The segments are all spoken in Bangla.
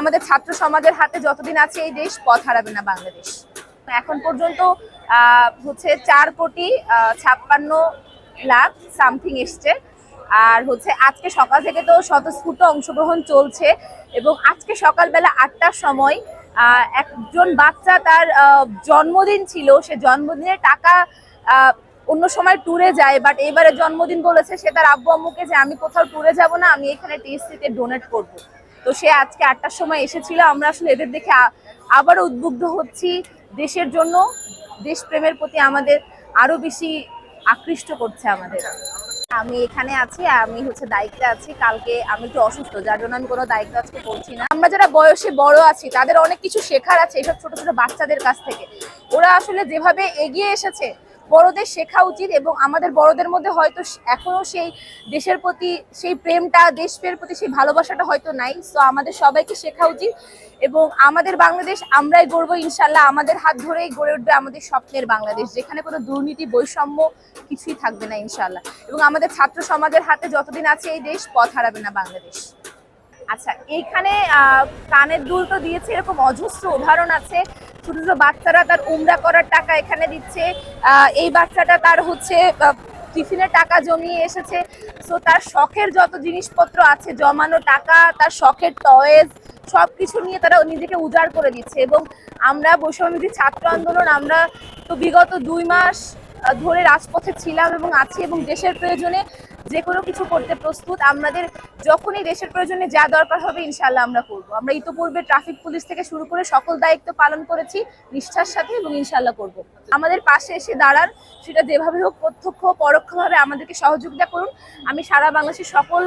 আমাদের ছাত্র সমাজের হাতে যতদিন আছে এই দেশ পথ হারাবে না বাংলাদেশ। এখন পর্যন্ত হচ্ছে চার কোটি ছাপ্পান্ন লাখ সামথিং এসছে। আর হচ্ছে আজকে সকাল থেকে তো স্বতঃস্ফূর্ত অংশগ্রহণ চলছে এবং আজকে সকালবেলা আটটার সময় একজন বাচ্চা তার জন্মদিন ছিল। সে জন্মদিনের টাকা অন্য সময় ট্যুরে যায় বাট এবারে জন্মদিন বলেছে সে তার আব্বু আম্মুকে যে আমি কোথাও ট্যুরে যাব না, আমি এখানে টিএসসিতে ডোনেট করব। তো সে আজকে আটটার সময় এসেছিল। আমরা আসলে এদের দেখে আবারও উদ্বুদ্ধ হচ্ছি দেশের জন্য। দেশপ্রেমের প্রতি আমাদের আরও বেশি আকৃষ্ট করছে আমাদের। আমি এখানে আছি, আমি হচ্ছে দায়িত্বে আছি। কালকে আমি একটু অসুস্থ, যার জন্য আমি কোনো দায়িত্ব আজকে করছি না। আমরা যারা বয়সে বড় আছি, তাদের অনেক কিছু শেখার আছে এসব ছোট ছোট বাচ্চাদের কাছ থেকে। ওরা আসলে যেভাবে এগিয়ে এসেছে বড়দের শেখা উচিত এবং আমাদের বড়দের মধ্যে হয়তো স- এখনও সেই দেশের প্রতি সেই প্রেমটা দেশের প্রতি সেই ভালোবাসাটা হয়তো নাই। তো আমাদের সবাইকে শেখা উচিত এবং আমাদের বাংলাদেশ আমরাই গড়বো ইনশাল্লাহ। আমাদের হাত ধরেই গড়ে উঠবে আমাদের স্বপ্নের বাংলাদেশ। যেখানে কোনো দুর্নীতি, বৈষম্য কিছুই থাকবে না ইনশাল্লাহ। এবং আমাদের ছাত্র সমাজের হাতে যতদিন আছে এই দেশ পথ হারাবে না বাংলাদেশ। আচ্ছা এইখানে কানের দুল তো দিয়েছে, এরকম অজস্র উদাহরণ আছে। ছোট ছোট বাচ্চারা তার উমরা করার টাকা এখানে দিচ্ছে এই বাচ্চাটা তার হচ্ছে আহ, টিফিনের টাকা জমিয়ে এসেছে। সো তার শখের যত জিনিসপত্র আছে জমানো টাকা তার শখের টয়েজ সব কিছু নিয়ে তারা নিজেকে উজাড় করে দিচ্ছে। এবং আমরা বৈষম্যবিধি ছাত্র আন্দোলন আমরা তো বিগত দুই মাস ধরে রাজপথে ছিলাম এবং আছি এবং দেশের প্রয়োজনে যে কোনো কিছু করতে প্রস্তুত, আমাদের যখনই দেশের প্রয়োজনে যা দরকার হবে ইনশাল্লাহ আমরা করব। আমরা ইতোপূর্বে ট্রাফিক পুলিশ থেকে শুরু করে সকল দায়িত্ব পালন করেছি, নিষ্ঠার সাথে এবং ইনশাল্লাহ করব। আমাদের পাশে এসে দাঁড়ান, সেটা যেভাবে হোক প্রত্যক্ষ পরোক্ষভাবে আমাদেরকে সহযোগিতা করুন। আমি সারা বাংলাদেশের সকল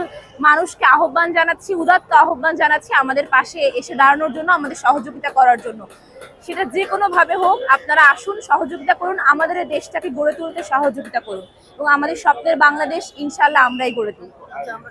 মানুষকে আহ্বান জানাচ্ছি, উদাত্ত আহ্বান জানাচ্ছি আমাদের পাশে এসে দাঁড়ানোর জন্য, আমাদের সহযোগিতা করার জন্য। সেটা যে কোনোভাবে হোক, আপনারা আসুন, সহযোগিতা করুন, আমাদের দেশটাকে গড়ে তুলতে সহযোগিতা করুন। এবং আমাদের স্বপ্নের বাংলাদেশ ইনশাল্লাহ আমরাই গড়ে তুলব